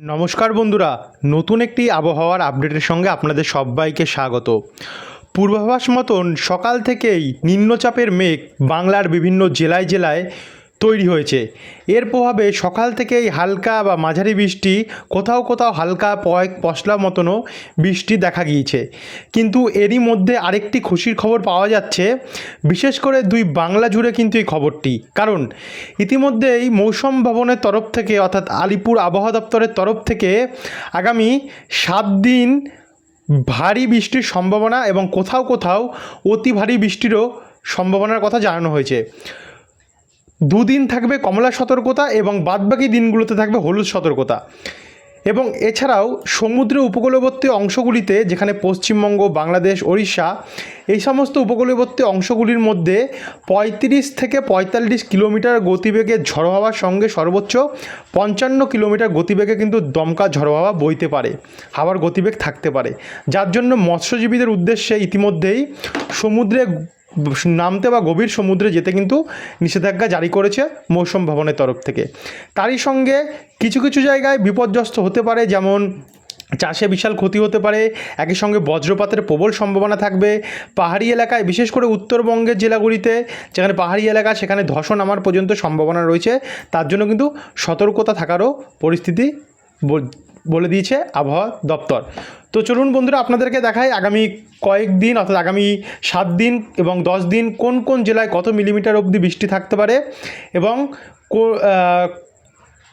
নমস্কার বন্ধুরা, নতুন একটি আবহাওয়ার আপডেটের সঙ্গে আপনাদের সবাইকে স্বাগত। পূর্বাভাস মতন সকাল থেকেই নিম্নচাপের মেঘ বাংলার বিভিন্ন জেলায় জেলায় তৈরি হয়েছে। এর প্রভাবে সকাল থেকেই হালকা বা মাঝারি বৃষ্টি, কোথাও কোথাও হালকা কয়েক পশলা মতনও বৃষ্টি দেখা গিয়েছে। কিন্তু এরই মধ্যে আরেকটি খুশির খবর পাওয়া যাচ্ছে। বিশেষ করে দুই বাংলা জুড়ে কিন্তু এই খবরটি। কারণ ইতিমধ্যেই মৌসুম ভবনের তরফ থেকে, অর্থাৎ আলিপুর আবহাওয়া দপ্তরের তরফ থেকে আগামী সাত দিন ভারী বৃষ্টির সম্ভাবনা এবং কোথাও কোথাও অতি ভারী বৃষ্টিরও সম্ভাবনার কথা জানানো হয়েছে। দুদিন থাকবে কমলা সতর্কতা এবং বাদবাকি দিনগুলোতে থাকবে হলুদ সতর্কতা। এবং এছাড়াও সমুদ্র উপকূলবর্তী অংশগুলিতে, যেখানে পশ্চিমবঙ্গ, বাংলাদেশ, ওড়িশা, এই সমস্ত উপকূলবর্তী অংশগুলির মধ্যে পঁয়ত্রিশ থেকে পঁয়তাল্লিশ কিলোমিটার গতিবেগে ঝড়ো হাওয়ার সঙ্গে সর্বোচ্চ পঞ্চান্ন কিলোমিটার গতিবেগে কিন্তু দমকা ঝড়ো হাওয়া বইতে পারে, হাওয়ার গতিবেগ থাকতে পারে। যার জন্য মৎস্যজীবীদের উদ্দেশ্যে ইতিমধ্যেই সমুদ্রে নামতে বা গভীর সমুদ্রে যেতে কিন্তু নিষেধাজ্ঞা জারি করেছে মৌসুম ভবনের তরফ থেকে। তারই সঙ্গে কিছু কিছু জায়গায় বিপর্যস্ত হতে পারে, যেমন চাষে বিশাল ক্ষতি হতে পারে, একই সঙ্গে বজ্রপাতের প্রবল সম্ভাবনা থাকবে। পাহাড়ি এলাকায়, বিশেষ করে উত্তরবঙ্গের জেলাগুলিতে, যেখানে পাহাড়ি এলাকা, সেখানে ধসও নামার পর্যন্ত সম্ভাবনা রয়েছে, তার জন্য কিন্তু সতর্কতা থাকারও পরিস্থিতি বল- দিয়েছে আবহাওয়া দপ্তর। তো চলুন বন্ধুরা, আপনাদেরকে দেখাই আগামী কয়েকদিন, অর্থাৎ আগামী সাত দিন এবং দশ দিন কোন কোন জেলায় কত মিলিমিটার অবধি বৃষ্টি থাকতে পারে এবং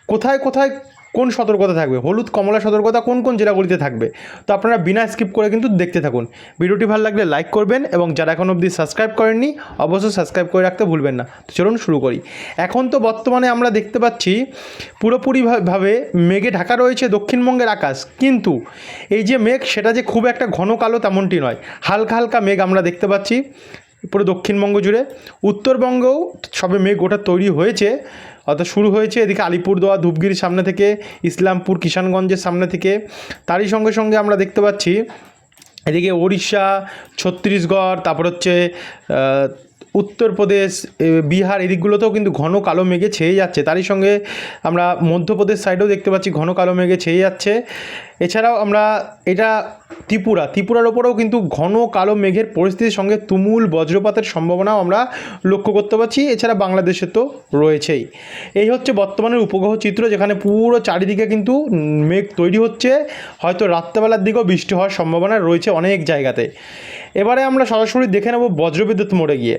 কোথায় কোথায় কোন সতর্কতা থাকবে? হলুদ, কমলা সতর্কতা কোন কোন জেলাগুলিতে থাকবে? তো আপনারা বিনা স্কিপ করে কিন্তু দেখতে থাকুন। ভিডিওটি ভালো লাগলে লাইক করবেন এবং যারা এখন অবধি সাবস্ক্রাইব করেননি, অবশ্যই সাবস্ক্রাইব করে রাখতে ভুলবেন না। তো চলুন শুরু করি। এখন তো বর্তমানে আমরা দেখতে পাচ্ছি পুরোপুরিভাবে মেঘে ঢাকা রয়েছে দক্ষিণবঙ্গের আকাশ। কিন্তু এই যে মেঘ, সেটা যে খুব একটা ঘন কালো তেমনটি নয়। হালকা হালকা মেঘ আমরা দেখতে পাচ্ছি। পুরো দক্ষিণবঙ্গ জুড়ে। উত্তরবঙ্গেও সবে মেঘ ওটা তৈরি হয়েছে। অর্থাৎ শুরু হয়েছে এদিকে আলিপুরদুয়ার ধূপগিরির সামনে থেকে, ইসলামপুর, কিষানগঞ্জের সামনে থেকে। তারই সঙ্গে সঙ্গে আমরা দেখতে পাচ্ছি, এদিকে ওড়িশা, ছত্তিশগড়, তারপর হচ্ছে উত্তরপ্রদেশ বিহার এদিকগুলোতেও কিন্তু ঘন কালো মেঘে ছেয়ে যাচ্ছে। তারই সঙ্গে আমরা মধ্যপ্রদেশ সাইডেও দেখতে পাচ্ছি ঘন কালো মেঘে ছেয়ে যাচ্ছে। এছাড়াও আমরা এটা ত্রিপুরা, ত্রিপুরার ওপরেও কিন্তু ঘন কালো মেঘের পরিস্থিতির সঙ্গে তুমুল বজ্রপাতের সম্ভাবনাও আমরা লক্ষ্য করতে পারছি। এছাড়া বাংলাদেশে তো রয়েছেই। এই হচ্ছে বর্তমানের উপগ্রহ চিত্র, যেখানে পুরো চারিদিকে কিন্তু মেঘ তৈরি হচ্ছে। হয়তো রাত্রেবেলার দিকেও বৃষ্টি হওয়ার সম্ভাবনা রয়েছে অনেক জায়গাতে। এবারে আমরা সরাসরি দেখে নেব বজ্রবিদ্যুৎ মোড়ে গিয়ে।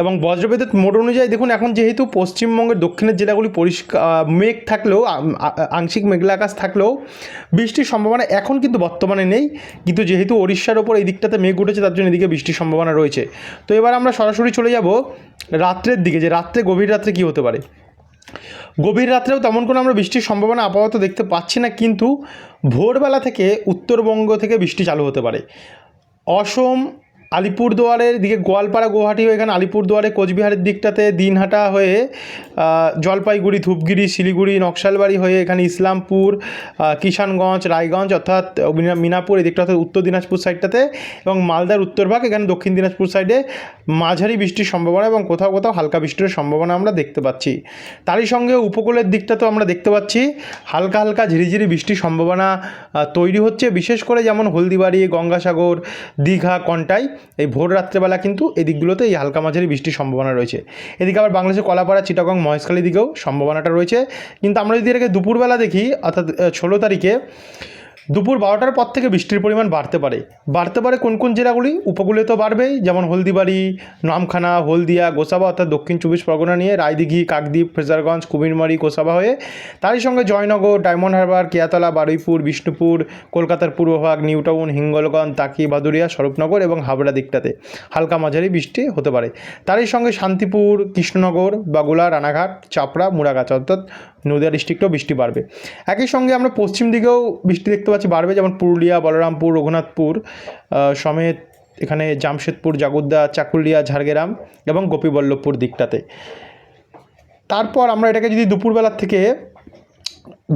এবং বজ্রবিদ্যুৎ মোড় অনুযায়ী দেখুন, এখন যেহেতু পশ্চিমবঙ্গের দক্ষিণের জেলাগুলি পরিষ্কার মেঘ থাকলেও আংশিক মেঘলা আকাশ থাকলেও বৃষ্টির সম্ভাবনা এখন কিন্তু বর্তমানে নেই। কিন্তু যেহেতু ওড়িশার ওপর এই দিকটাতে মেঘ উঠেছে, তার জন্য এদিকে বৃষ্টির সম্ভাবনা রয়েছে। তো এবার আমরা সরাসরি চলে যাব রাত্রের দিকে, যে রাত্রে গভীর রাত্রে কী হতে পারে। গভীর রাত্রেও তেমন কোনো আমরা বৃষ্টির সম্ভাবনা আপাতত দেখতে পাচ্ছি না, কিন্তু ভোরবেলা থেকে উত্তরবঙ্গ থেকে বৃষ্টি চালু হতে পারে। অসম আলিপুরদুয়ারের দিকে গোয়ালপাড়া গুয়াহাটি হয়ে এখানে আলিপুরদুয়ারে কোচবিহারের দিকটাতে দিনহাটা হয়ে জলপাইগুড়ি, ধূপগিরি, শিলিগুড়ি, নকশালবাড়ি হয়ে এখানে ইসলামপুর কিষানগঞ্জ, রায়গঞ্জ অর্থাৎ মিনাপুর, এই দিকটা অর্থাৎ উত্তর দিনাজপুর সাইডটাতে এবং মালদার উত্তরভাগ এখানে দক্ষিণ দিনাজপুর সাইডে মাঝারি বৃষ্টির সম্ভাবনা এবং কোথাও কোথাও হালকা বৃষ্টির সম্ভাবনা আমরা দেখতে পাচ্ছি। তারই সঙ্গে উপকূলের দিকটা তো আমরা দেখতে পাচ্ছি, হালকা হালকা ঝিরিঝিরি বৃষ্টির সম্ভাবনা তৈরি হচ্ছে, বিশেষ করে যেমন হলদিবাড়ি, গঙ্গাসাগর, দীঘা, কন্টাই। এই ভোর রাত্রেবেলা কিন্তু এই দিকগুলোতে এই হালকা মাঝারি বৃষ্টির সম্ভাবনা রয়েছে। এদিকে আবার বাংলাদেশের কলাপাড়া, চিটাগং মহেশখালী দিকেও সম্ভাবনাটা রয়েছে। কিন্তু আমরা যদি এটাকে দুপুরবেলা দেখি, অর্থাৎ ষোলো তারিখে দুপুর বারোটার পর থেকে বৃষ্টির পরিমাণ বাড়তে পারে। বাড়তে পারে কোন কোন জেলাগুলি? উপকূলে তো বাড়বেই, যেমন হলদিবাড়ি, নামখানা, হলদিয়া, গোসাবা অর্থাৎ দক্ষিণ চব্বিশ পরগনা নিয়ে রায়দিঘি, কাকদ্বীপ ফ্রেজারগঞ্জ কুমিরমারি, গোসাবা হয়ে তারই সঙ্গে জয়নগর, ডায়মন্ড হারবার, কেয়াতলা, বারুইপুর, বিষ্ণুপুর, কলকাতার পূর্বভাগ নিউটাউন হিঙ্গলগঞ্জ, তাকি, বাদুরিয়া, স্বরূপনগর এবং হাবড়া দিকটাতে হালকা মাঝারি বৃষ্টি হতে পারে। তারই সঙ্গে শান্তিপুর, কৃষ্ণনগর, বাগুলা, রানাঘাট, চাপড়া, মুড়াগাছ অর্থাৎ নদিয়া ডিস্ট্রিক্টেও বৃষ্টি বাড়বে। একই সঙ্গে আমরা পশ্চিম দিকেও বৃষ্টি দেখতে পাচ্ছি বাড়বে যেমন পুরুলিয়া, বলরামপুর, রঘুনাথপুর সমেত এখানে জামশেদপুর, জাগুদ্দা, চাকুলিয়া, ঝাড়গ্রাম এবং গোপীবল্লভপুর দিকটাতে। তারপর আমরা এটাকে যদি দুপুরবেলার থেকে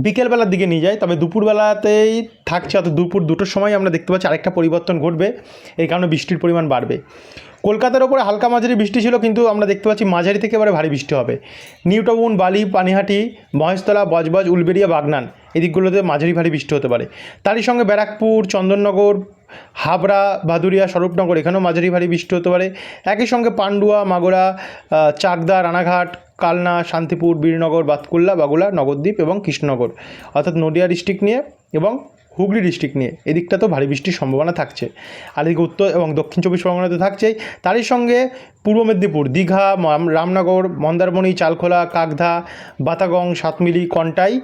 বিকেলবেলার দিকে নিয়ে যায়, তবে দুপুরবেলাতেই থাকছে, অর্থাৎ দুপুর দুটোর সময় আমরা দেখতে পাচ্ছি আরেকটা পরিবর্তন ঘটবে, এই কারণে বৃষ্টির পরিমাণ বাড়বে। কলকাতার ওপরে হালকা মাঝারি বৃষ্টি ছিল, কিন্তু আমরা দেখতে পাচ্ছি মাঝারি থেকে এবারে ভারী বৃষ্টি হবে। নিউটাউন, বালি, পানিহাটি, মহেশতলা, বজবজ, উলবেড়িয়া, বাগনান এদিকগুলোতে মাঝারি ভারী বৃষ্টি হতে পারে। তারই সঙ্গে ব্যারাকপুর, চন্দননগর হাবড়া, ভাদুরিয়া, স্বরূপনগর, এখানেও মাঝারি ভারী বৃষ্টি হতে পারে। একই সঙ্গে পান্ডুয়া, মাগুরা চাকদা, রানাঘাট, কালনা, শান্তিপুর, বীরনগর, বাতকুল্লা, বাগুলা, নগরদ্বীপ এবং কৃষ্ণনগর, অর্থাৎ নদিয়া ডিস্ট্রিক্ট নিয়ে এবং হুগলি ডিস্ট্রিক্ট নিয়ে। এদিকটা তো ভারী বৃষ্টির সম্ভাবনা থাকছে। আর এদিকে উত্তর এবং দক্ষিণ চব্বিশ পরগনাতে থাকছেই। তারই সঙ্গে পূর্ব মেদিনীপুর, দীঘা রামনগর, মন্দারমণি, চালখোলা, কাকধা, বাতাগং, সাতমিলি, কন্টাই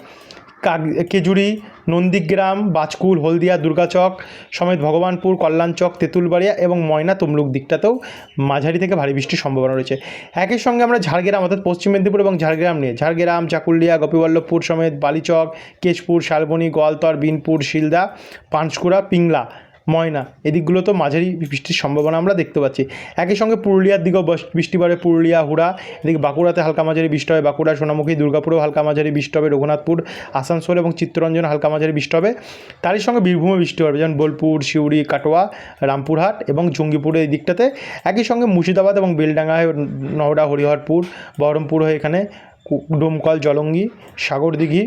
কেজুরি নন্দীগ্রাম, বাজকুল, হলদিয়া, দুর্গাচক সমেত ভগবানপুর, কল্যাণচক, তেঁতুলবাড়িয়া এবং ময়না তমলুক দিকটাতেও মাঝারি থেকে ভারী বৃষ্টির সম্ভাবনা রয়েছে। একই সঙ্গে আমরা ঝাড়গ্রাম অর্থাৎ পশ্চিম মেদিনীপুর এবং ঝাড়গ্রাম নিয়ে, ঝাড়গ্রাম, চাকুলিয়া, গোপীবল্লভপুর সমেত বালিচক কেশপুর শালবনি, গোয়ালতর, বিনপুর, শিলদা পাঁশকুড়া পিংলা ময়না। এদিকগুলো তো মাঝারি বৃষ্টির সম্ভাবনা আমরা দেখতে পাচ্ছি। একই সঙ্গে পুরুলিয়ার দিকেও বৃষ্টি বাড়ে পুরুলিয়া, হুড়া। এদিকে বাঁকুড়াতে হালকা মাঝারি বৃষ্টি হবে। বাঁকুড়া, সোনামুখী, দুর্গাপুরেও হালকা মাঝারি বৃষ্টি হবে। রঘুনাথপুর, আসানসোল এবং চিত্তরঞ্জন হালকা মাঝারি বৃষ্টি হবে। তারই সঙ্গে বীরভূমে বৃষ্টি হবে। যেমন বোলপুর, সিউড়ি, কাটোয়া, রামপুরহাট এবং জঙ্গিপুরের এই দিকটাতে। একই সঙ্গে মুর্শিদাবাদ এবং বেলডাঙ্গা হয়ে নওড়া, হরিহরপুর, বহরমপুর হয়ে এখানে ডোমকল, জলঙ্গি, সাগরদিঘি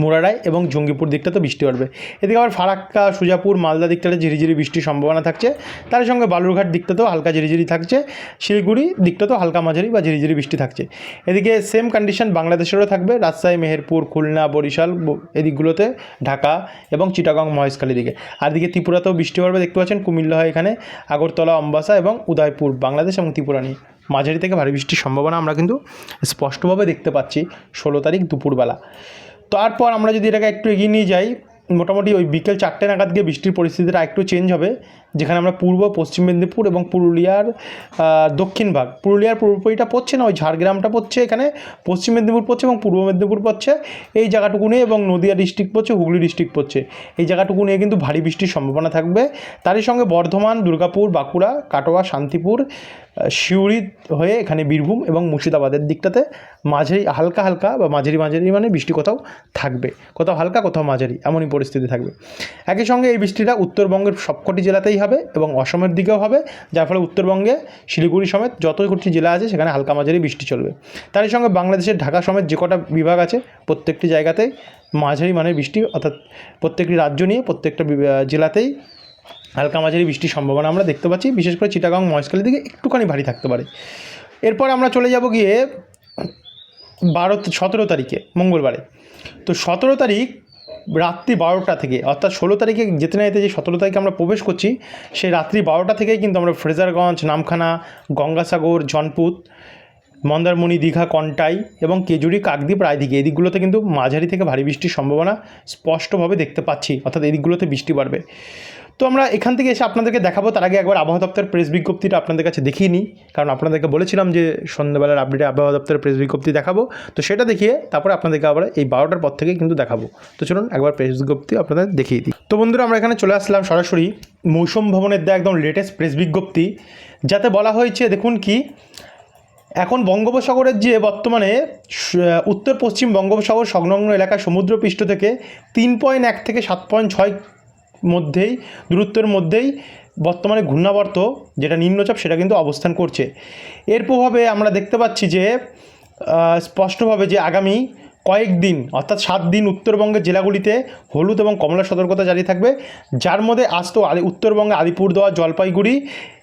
মুরারাই এবং জঙ্গিপুর দিকটাতে বৃষ্টি পড়বে এদিকে আবার ফারাক্কা, সুজাপুর, মালদা দিকটাতে ঝিরিঝিরি বৃষ্টির সম্ভাবনা থাকছে। তার সঙ্গে বালুরঘাট দিকটাতেও হালকা ঝিরিঝিরি থাকছে। শিলিগুড়ি দিকটাতেও হালকা মাঝারি বা ঝিরিঝিরি বৃষ্টি থাকছে। এদিকে সেম কন্ডিশন বাংলাদেশেরও থাকবে। রাজশাহী, মেহেরপুর, খুলনা, বরিশাল এদিকগুলোতে ঢাকা এবং চিটাগং মহেশখালী দিকে। আর দিকে ত্রিপুরাতেও বৃষ্টি পড়বে দেখতে পাচ্ছেন কুমিল্লা হয় এখানে, আগরতলা, অম্বাসা এবং উদয়পুর বাংলাদেশ এবং ত্রিপুরা নিয়ে। মাঝারি থেকে ভারী বৃষ্টির সম্ভাবনা আমরা কিন্তু স্পষ্টভাবে দেখতে পাচ্ছি ষোলো তারিখ দুপুরবেলা। তারপর আমরা যদি এটাকে একটু এগিয়ে নিয়ে যাই, মোটামুটি ওই বিকেল চারটে নাগাদ গিয়ে বৃষ্টির পরিস্থিতিটা একটু চেঞ্জ হবে। যেখানে আমরা পূর্ব, পশ্চিম মেদিনীপুর এবং পুরুলিয়ার দক্ষিণ ভাগ, পুরুলিয়ার পুরোপুরিটা পড়ছে না, ওই ঝাড়গ্রামটা পড়ছে এখানে, পশ্চিম মেদিনীপুর পড়ছে এবং পূর্ব মেদিনীপুর পড়ছে। এই জায়গাটুকু নিয়ে এবং নদিয়া ডিস্ট্রিক্ট পড়ছে, হুগলি ডিস্ট্রিক্ট পড়ছে। এই জায়গাটুকু নিয়ে কিন্তু ভারী বৃষ্টির সম্ভাবনা থাকবে। তারই সঙ্গে বর্ধমান, দুর্গাপুর, বাঁকুড়া, কাটোয়া, শান্তিপুর সিউড়ি হয়ে এখানে বীরভূম এবং মুর্শিদাবাদের দিকটাতে মাঝারি, হালকা হালকা বা মাঝারি মাঝারি মানে বৃষ্টি কোথাও থাকবে। কোথাও হালকা, কোথাও মাঝারি, এমনই পরিস্থিতি থাকবে। একই সঙ্গে এই বৃষ্টিটা উত্তরবঙ্গের সবকটি জেলাতেই হবে এবং অসমের দিকেও হবে, যার ফলে উত্তরবঙ্গে শিলিগুড়ি সমেত যত কটি জেলা আছে সেখানে হালকা মাঝারি বৃষ্টি চলবে। তারই সঙ্গে বাংলাদেশের ঢাকা সমেত যে কটা বিভাগ আছে, প্রত্যেকটি জায়গাতেই মাঝারি মানের বৃষ্টি, অর্থাৎ প্রত্যেকটি রাজ্য নিয়ে প্রত্যেকটা জেলাতেই হালকা মাঝারি বৃষ্টির সম্ভাবনা আমরা দেখতে পাচ্ছি। বিশেষ করে চিটাগাং, মহেশখালীর দিকে একটুখানি ভারী থাকতে পারে। এরপর আমরা চলে যাব গিয়ে বারো, সতেরো তারিখে, মঙ্গলবারে। তো সতেরো তারিখ রাত্রি বারোটা থেকে, অর্থাৎ ষোলো তারিখে যেতে না যেতে যে সতেরো তারিখে আমরা প্রবেশ করছি, সেই রাত্রি বারোটা থেকেই কিন্তু আমরা ফ্রেজারগঞ্জ, নামখানা, গঙ্গাসাগর জনপুত মন্দারমণি, দীঘা, কন্টাই এবং কেজুরি, কাকদ্বীপ রায়দিঘি এই দিকগুলোতে কিন্তু মাঝারি থেকে ভারী বৃষ্টির সম্ভাবনা স্পষ্টভাবে দেখতে পাচ্ছি, অর্থাৎ এই দিকগুলোতে বৃষ্টি বাড়বে। তো আমরা এখান থেকে এসে আপনাদেরকে দেখাবো। তার আগে একবার আবহাওয়া দপ্তরের প্রেস বিজ্ঞপ্তিটা আপনাদের কাছে দেখিয়ে নিই। কারণ আপনাদেরকে বলেছিলাম যে সন্ধ্যাবেলার আপডেটে আবহাওয়া দপ্তরের প্রেস বিজ্ঞপ্তি দেখাবো। তো সেটা দেখিয়ে তারপরে আপনাদেরকে আবার এই বারোটার পর থেকেই কিন্তু দেখাবো। তো চলুন একবার প্রেস বিজ্ঞপ্তি আপনাদের দেখিয়ে দিই। তো বন্ধুরা, আমরা এখানে চলে আসলাম সরাসরি মৌসুম ভবনের দেওয়া একদম লেটেস্ট প্রেস বিজ্ঞপ্তি। যাতে বলা হয়েছে, দেখুন কি, এখন বঙ্গোপসাগরের যে বর্তমানে উত্তর পশ্চিম বঙ্গোপসাগর সংলগ্ন এলাকার সমুদ্রপৃষ্ঠ থেকে তিন পয়েন্ট এক থেকে সাত পয়েন্ট ছয় মধ্যেই, দূরত্বের মধ্যেই বর্তমানে ঘূর্ণাবর্ত, যেটা নিম্নচাপ, সেটা কিন্তু অবস্থান করছে। এর প্রভাবে আমরা দেখতে পাচ্ছি যে স্পষ্টভাবে যে আগামী কয়েকদিন অর্থাৎ সাত দিন উত্তরবঙ্গের জেলাগুলিতে হলুদ এবং কমলা সতর্কতা জারি থাকবে। যার মধ্যে আজ তো উত্তরবঙ্গে আলিপুরদুয়ার, জলপাইগুড়ি,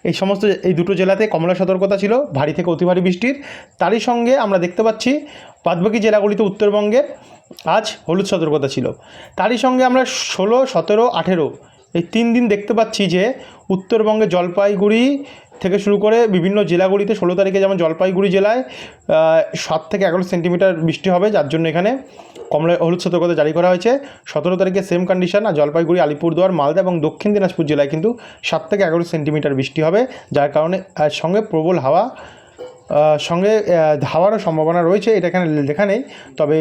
এই সমস্ত এই দুটো জেলাতে কমলা সতর্কতা ছিল, ভারী থেকে অতি ভারী বৃষ্টির। তারই সঙ্গে আমরা দেখতে পাচ্ছি, বাদবাকি জেলাগুলিতে উত্তরবঙ্গের আজ হলুদ সতর্কতা ছিল। তারই সঙ্গে আমরা ষোলো, সতেরো, আঠেরো এই তিন দিন দেখতে পাচ্ছি যে উত্তরবঙ্গে জলপাইগুড়ি থেকে শুরু করে বিভিন্ন জেলাগুলিতে ষোলো তারিখে যেমন জলপাইগুড়ি জেলায় সাত থেকে এগারো সেন্টিমিটার বৃষ্টি হবে, যার জন্য এখানে কমলা, হলুদ সতর্কতা জারি করা হয়েছে। সতেরো তারিখে সেম কন্ডিশন আর জলপাইগুড়ি, আলিপুরদুয়ার, মালদা এবং দক্ষিণ দিনাজপুর জেলায় কিন্তু সাত থেকে এগারো সেন্টিমিটার বৃষ্টি হবে, যার কারণে সঙ্গে প্রবল হাওয়া সঙ্গে ধাওয়ারও সম্ভাবনা রয়েছে, এটা এখানে লেখা নেই, তবে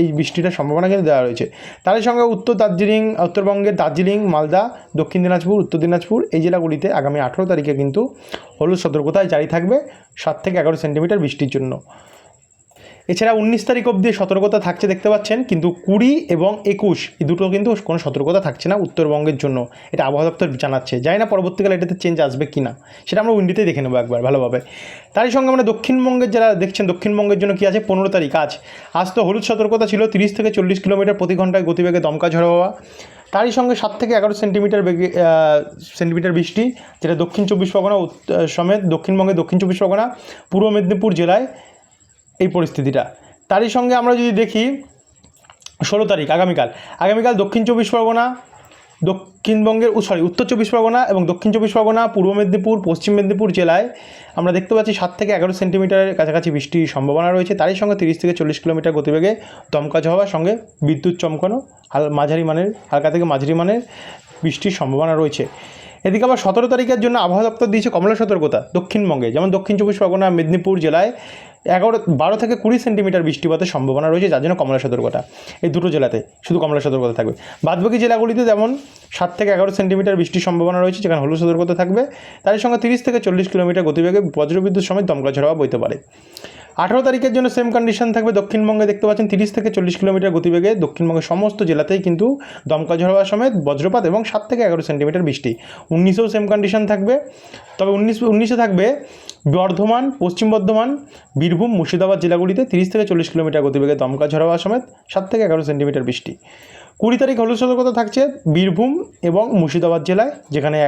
এই বৃষ্টিটার সম্ভাবনা কিন্তু দেওয়া রয়েছে। তারই সঙ্গে উত্তর দার্জিলিং, উত্তরবঙ্গের দার্জিলিং, মালদা, দক্ষিণ দিনাজপুর, উত্তর দিনাজপুর, এই জেলাগুলিতে আগামী আঠেরো তারিখে কিন্তু হলুদ সতর্কতায় জারি থাকবে, সাত থেকে এগারো সেন্টিমিটার বৃষ্টির জন্য। এছাড়া উনিশ তারিখ অবধি সতর্কতা থাকছে, দেখতে পাচ্ছেন, কিন্তু কুড়ি এবং একুশ, এই দুটো কিন্তু কোনো সতর্কতা থাকছে না উত্তরবঙ্গের জন্য। এটা আবহাওয়া দপ্তর জানাচ্ছে। যাই না পরবর্তীকালে এটাতে চেঞ্জ আসবে কি না। সেটা আমরা উইন্ডিতেই দেখে নেব একবার, ভালোভাবে। তারই সঙ্গে আমরা দক্ষিণবঙ্গের যারা দেখছেন, দক্ষিণবঙ্গের জন্য কি আছে? পনেরো তারিখ, আজ। আজ তো হলুদ সতর্কতা ছিল, তিরিশ থেকে চল্লিশ কিলোমিটার প্রতি ঘন্টায় গতিবেগে দমকা ঝড় হওয়া। তারই সঙ্গে সাত থেকে এগারো সেন্টিমিটার বেগে সেন্টিমিটার বৃষ্টি, যেটা দক্ষিণ চব্বিশ পরগনা সমেত দক্ষিণবঙ্গে দক্ষিণ চব্বিশ পরগনা, পূর্ব মেদিনীপুর জেলায় এই পরিস্থিতিটা। তারই সঙ্গে আমরা যদি দেখি, ষোলো তারিখ, আগামীকাল। আগামীকাল দক্ষিণ চব্বিশ পরগনা, দক্ষিণবঙ্গের সরি উত্তর চব্বিশ পরগনা এবং দক্ষিণ চব্বিশ পরগনা, পূর্ব মেদিনীপুর, পশ্চিম মেদিনীপুর জেলায় আমরা দেখতে পাচ্ছি সাত থেকে এগারো সেন্টিমিটারের কাছাকাছি বৃষ্টির সম্ভাবনা রয়েছে। তারই সঙ্গে তিরিশ থেকে চল্লিশ কিলোমিটার গতিবেগে দমকা হওয়ার সঙ্গে বিদ্যুৎ চমকানো হাল মাঝারি মানের, হালকা থেকে মাঝারি মানের বৃষ্টির সম্ভাবনা রয়েছে। এদিকে আবার সতেরো তারিখের জন্য আবহাওয়া দপ্তর দিয়েছে কমলা সতর্কতা দক্ষিণবঙ্গে। যেমন দক্ষিণ চব্বিশ পরগনা, মেদিনীপুর জেলায় এগারো বারো থেকে কুড়ি সেন্টিমিটার বৃষ্টিপাতের সম্ভাবনা রয়েছে, যার জন্য কমলা সতর্কতা। এই দুটো জেলাতে শুধু কমলা সতর্কতা থাকবে। বাদবাকি জেলাগুলিতে যেমন সাত থেকে এগারো সেন্টিমিটার বৃষ্টির সম্ভাবনা রয়েছে, যেখানে হলুদ সতর্কতা থাকবে। তার সঙ্গে তিরিশ থেকে চল্লিশ কিলোমিটার গতিবেগে বজ্রবিদ্যুৎ সময় দমকা ঝড়া বইতে পারে। আঠারো তারিখের জন্য সেম কন্ডিশন থাকবে দক্ষিণবঙ্গে, দেখতে পাচ্ছেন তিরিশ থেকে চল্লিশ কিলোমিটার গতিবেগে। দক্ষিণবঙ্গের সমস্ত জেলাতেই কিন্তু দমকা ঝড়া সমেত বজ্রপাত এবং সাত থেকে এগারো সেন্টিমিটার বৃষ্টি। উনিশেও সেম কন্ডিশন থাকবে। তবে উনিশ, উনিশে থাকবে বর্ধমান, পশ্চিম বর্ধমান, বীরভূম, মুর্শিদাবাদ জেলাগুলিতে তিরিশ থেকে চল্লিশ কিলোমিটার গতিবেগে দমকা ঝড়া সমেত সাত থেকে এগারো সেন্টিমিটার বৃষ্টি। কুড়ি তারিখ হলুদ সতর্কতা থাকছে বীরভূম এবং মুর্শিদাবাদ জেলায়, যেখানে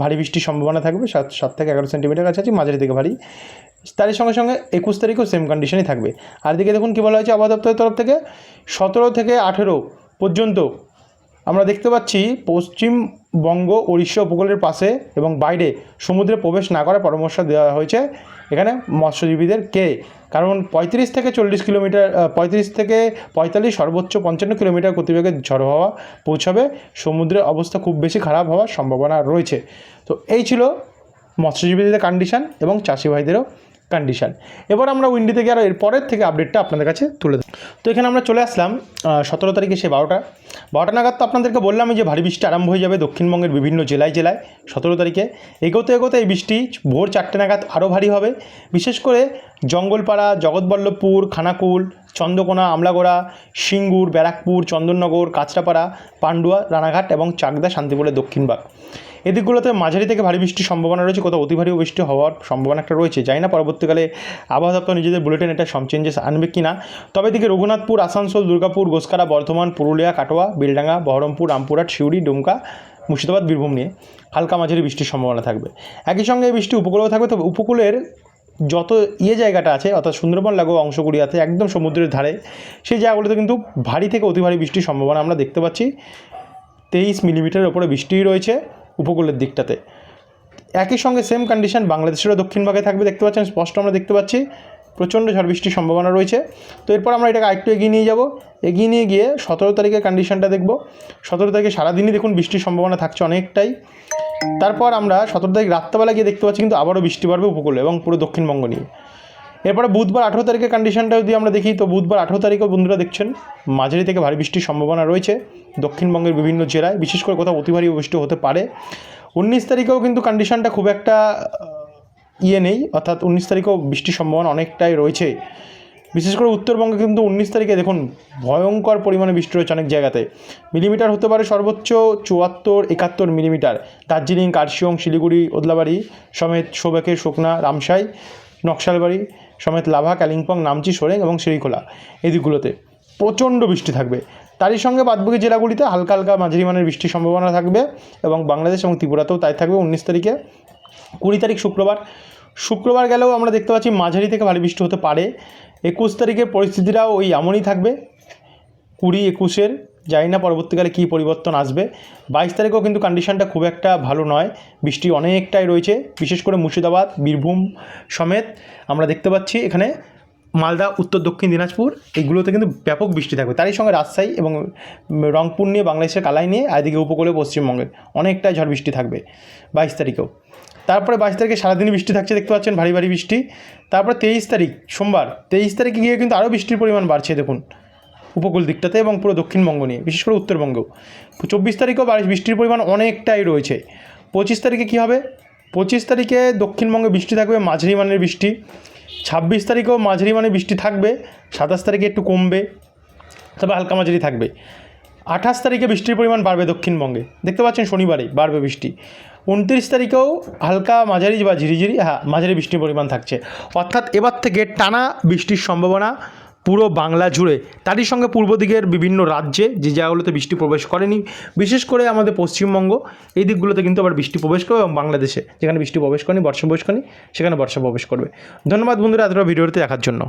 ভারী বৃষ্টির সম্ভাবনা থাকবে, সাত সাত থেকে এগারো সেন্টিমিটার কাছাকাছি, মাঝারি থেকে ভারী। তারই সঙ্গে সঙ্গে একুশ তারিখও সেম কন্ডিশনই থাকবে। আর দিকে দেখুন কী বলা হয়েছে আবহাওয়া দপ্তরের তরফ থেকে? সতেরো থেকে আঠেরো পর্যন্ত আমরা দেখতে পাচ্ছি পশ্চিমবঙ্গ উড়িষ্যা উপকূলের পাশে এবং বাইরে সমুদ্রে প্রবেশ না করার পরামর্শ দেওয়া হয়েছে এখানে মৎস্যজীবীদেরকে কারণ পঁয়ত্রিশ থেকে চল্লিশ কিলোমিটার পঁয়ত্রিশ থেকে পঁয়তাল্লিশ সর্বোচ্চ পঞ্চান্ন কিলোমিটার গতিবেগে ঝড় হওয়া পৌঁছাবে। সমুদ্রের অবস্থা খুব বেশি খারাপ হওয়ার সম্ভাবনা রয়েছে। তো এই ছিল মৎস্যজীবীদের কন্ডিশন এবং চাষি ভাইদেরও কন্ডিশন এবার আমরা উইন্ডি থেকে আরও এর পরের থেকে আপডেটটা আপনাদের কাছে তুলে দেব তো এখানে আমরা চলে আসলাম সতেরো তারিখে সে বারোটা। বারোটা নাগাদ তো আপনাদেরকে বললাম যে ভারী বৃষ্টি আরম্ভ হয়ে যাবে দক্ষিণবঙ্গের বিভিন্ন জেলায় জেলায় সতেরো তারিখে। এগোতে এগোতে এই বৃষ্টি ভোর চারটে নাগাদ আরও ভারী হবে। বিশেষ করে জঙ্গলপাড়া, জগৎবল্লভপুর, খানাকুল, চন্দ্রকোনা, আমলাগোড়া, সিঙ্গুর, ব্যারাকপুর, চন্দননগর, কাঁচরাপাড়া, পান্ডুয়া, রানাঘাট এবং চাকদা, শান্তিপুরের দক্ষিণবাগ এদিকগুলোতে মাঝারি থেকে ভারী বৃষ্টির সম্ভাবনা রয়েছে, কোথাও অতি ভারী বৃষ্টি হওয়ার সম্ভাবনা একটা রয়েছে। যাই না পরবর্তীকালে আবহাওয়া দপ্তর নিজেদের বুলেটিন এটা সব চেঞ্জেস আনবে কি না তবে এদিকে রঘুনাথপুর, আসানসোল, দুর্গাপুর গোসকারা বর্ধমান, পুরুলিয়া, কাটোয়া, বেলডাঙ্গা, বহরমপুর, রামপুরহাট, সিউড়ি, ডুমকা, মুর্শিদাবাদ, বীরভূম নিয়ে হালকা মাঝারি বৃষ্টির সম্ভাবনা থাকবে। একই সঙ্গে এই বৃষ্টি উপকূলেও থাকবে, তবে উপকূলের যত ইয়ে জায়গাটা আছে, অর্থাৎ সুন্দরবন, লাগোয়া আছে একদম সমুদ্রের ধারে, সেই জায়গাগুলোতে কিন্তু ভারী থেকে অতি ভারী বৃষ্টির সম্ভাবনা আমরা দেখতে পাচ্ছি। তেইশ মিলিমিটারের ওপরে বৃষ্টি রয়েছে। উপকূলের দিকটাতে। একই সঙ্গে সেম কন্ডিশন বাংলাদেশেরও দক্ষিণ ভাগে থাকবে, দেখতে পাচ্ছেন, স্পষ্ট আমরা দেখতে পাচ্ছি, প্রচণ্ড ঝড় বৃষ্টির সম্ভাবনা রয়েছে। তো এরপর আমরা এটাকে আরেকটু এগিয়ে নিয়ে যাব। এগিয়ে নিয়ে গিয়ে সতেরো তারিখের কন্ডিশনটা দেখব। সতেরো তারিখে সারাদিনই দেখুন বৃষ্টির সম্ভাবনা থাকছে অনেকটাই। তারপর আমরা সতেরো তারিখ রাত্রেবেলা গিয়ে দেখতে পাচ্ছি, কিন্তু আবারও বৃষ্টি বাড়বে উপকূলে এবং পুরো দক্ষিণবঙ্গ নিয়ে। এরপরে বুধবার আঠেরো তারিখের কন্ডিশনটা যদি আমরা দেখি, তো বুধবার আঠেরো তারিখেও বন্ধুরা দেখছেন, মাঝারি থেকে ভারী বৃষ্টির সম্ভাবনা রয়েছে। দক্ষিণবঙ্গের বিভিন্ন জেলায়, বিশেষ করে কোথাও অতি ভারী বৃষ্টি হতে পারে। উনিশ তারিখেও কিন্তু কন্ডিশনটা খুব একটা ইয়ে নেই, অর্থাৎ উনিশ তারিখেও বৃষ্টির সম্ভাবনা অনেকটাই রয়েছে। বিশেষ করে উত্তরবঙ্গে কিন্তু উনিশ তারিখে দেখুন, ভয়ঙ্কর পরিমাণে বৃষ্টি রয়েছে অনেক জায়গাতে। মিলিমিটার হতে পারে সর্বোচ্চ চুয়াত্তর, একাত্তর মিলিমিটার। দার্জিলিং, কার্শিয়ং, শিলিগুড়ি, ওদলাবাড়ি, সমেত সোবেকে শুকনা রামসাই, নকশালবাড়ি সমেত লাভা, কালিম্পং, নামচি, সোরেং এবং শ্রীখোলা এই দিকগুলোতে প্রচণ্ড বৃষ্টি থাকবে। তারই সঙ্গে বাদবাকি জেলাগুলিতে হালকা হালকা মাঝারি মানের বৃষ্টির সম্ভাবনা থাকবে এবং বাংলাদেশ এবং ত্রিপুরাতেও তাই থাকবে উনিশ তারিখে। কুড়ি তারিখ শুক্রবার। শুক্রবার গেলেও আমরা দেখতে পাচ্ছি মাঝারি থেকে ভারী বৃষ্টি হতে পারে। একুশ তারিখের পরিস্থিতিটাও ওই এমনই থাকবে। কুড়ি, একুশের জানি না পরবর্তীকালে কী পরিবর্তন আসবে। বাইশ তারিখেও কিন্তু কন্ডিশনটা খুব একটা ভালো নয়। বৃষ্টি অনেকটাই রয়েছে, বিশেষ করে মুর্শিদাবাদ, বীরভূম সমেত। আমরা দেখতে পাচ্ছি এখানে মালদা, উত্তর, দক্ষিণ, দিনাজপুর, এইগুলোতে কিন্তু ব্যাপক বৃষ্টি থাকবে। তারই সঙ্গে রাজশাহী এবং রংপুর নিয়ে, বাংলাদেশের কালাই নিয়ে আর এদিকে উপকূলে পশ্চিমবঙ্গের অনেকটাই ঝড় বৃষ্টি থাকবে বাইশ তারিখেও। তারপরে বাইশ তারিখে সারাদিনই বৃষ্টি থাকছে, দেখতে পাচ্ছেন ভারী ভারী বৃষ্টি। তারপরে তেইশ তারিখ, সোমবার, তেইশ তারিখে গিয়ে কিন্তু আরও বৃষ্টির পরিমাণ বাড়ছে, দেখুন। উপকূল দিকটাতে এবং পুরো দক্ষিণবঙ্গ নিয়ে, বিশেষ করে উত্তরবঙ্গেও চব্বিশ তারিখেও বৃষ্টির পরিমাণ অনেকটাই রয়েছে। পঁচিশ তারিখে কী হবে? পঁচিশ তারিখে দক্ষিণবঙ্গে বৃষ্টি থাকবে মাঝারি মানের বৃষ্টি। ছাব্বিশ তারিখেও মাঝারি মানে বৃষ্টি থাকবে, সাতাশ তারিখে একটু কমবে, তবে হালকা মাঝারি থাকবে। আঠাশ তারিখে বৃষ্টির পরিমাণ বাড়বে দক্ষিণবঙ্গে। দেখতে পাচ্ছেন শনিবারে বাড়বে বৃষ্টি। উনত্রিশ তারিখেও হালকা মাঝারি বা ঝিরিঝিরি হ্যাঁ মাঝারি বৃষ্টির পরিমাণ থাকছে। অর্থাৎ এবার থেকে টানা বৃষ্টির সম্ভাবনা পুরো বাংলা জুড়ে, তারই সঙ্গে পূর্ব দিকের বিভিন্ন রাজ্যে, যে জায়গাগুলোতে বৃষ্টি প্রবেশ করেনি, বিশেষ করে আমাদের পশ্চিমবঙ্গ, এই দিকগুলোতে কিন্তু আবার বৃষ্টি প্রবেশ করবে এবং বাংলাদেশে, যেখানে বৃষ্টি প্রবেশ করেনি, বর্ষা প্রবেশ করেনি, সেখানে বর্ষা প্রবেশ করবে। ধন্যবাদ বন্ধুরা এতটা ভিডিওতে দেখার জন্য।